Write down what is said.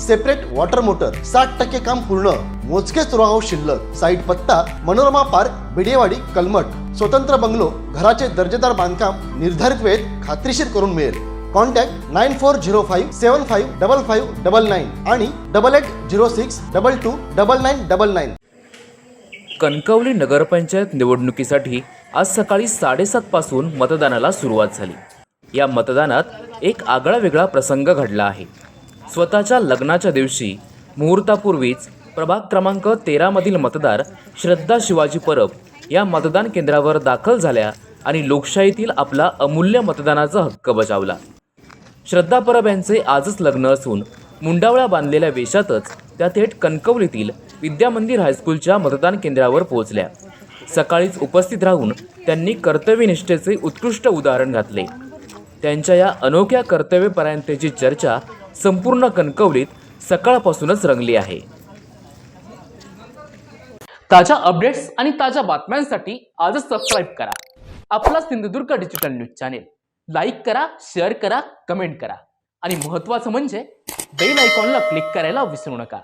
Separate water motor साठ टक्के काम पूर्ण मोजकेच रोहाव शिल्लक. साईट पत्ता मनोरमा पार्क बिडेवाडी कलमट. स्वतंत्र बंगलो घराचे दर्जेदार बांधकाम निर्धारित वेळेत खात्रीशीर करून मिळेल. Contact nine four zero five seven five double five double nine आणि double eight zero six double two double nine double nine. Kankavli नगरपंचायत निवडणुकीसाठी आज सकाळी साडेसातपासून मतदानाला सुरुवात झाली. या मतदानात एक आगळा वेगळा प्रसंग घडला आहे. स्वतःच्या लग्नाच्या दिवशी मुहूर्तापूर्वीच प्रभाग क्रमांक तेरामधील मतदार श्रद्धा शिवाजी परब या मतदान केंद्रावर दाखल झाल्या आणि लोकशाहीतील आपला अमूल्य मतदानाचा हक्क बजावला. श्रद्धा परब यांचे आजच लग्न असून मुंडावळा बांधलेल्या वेशातच त्या थेट कणकवलीतील विद्यामंदिर हायस्कूलच्या मतदान केंद्रावर पोहोचल्या. सकाळीच उपस्थित राहून त्यांनी कर्तव्यनिष्ठेचे उत्कृष्ट उदाहरण घातले. त्यांच्या या अनोख्या कर्तव्यपरायणतेची चर्चा संपूर्ण कणकवलीत सकाळपासूनच रंगली आहे. ताज्या अपडेट्स आणि ताज्या बातम्यांसाठी आजच सबस्क्राईब करा. आपला Sindhudurg digital news channel like करा शेअर करा कमेंट करा. आणि महत्त्वाचं म्हणजे बेल आयकॉनला क्लिक करायला विसरू नका.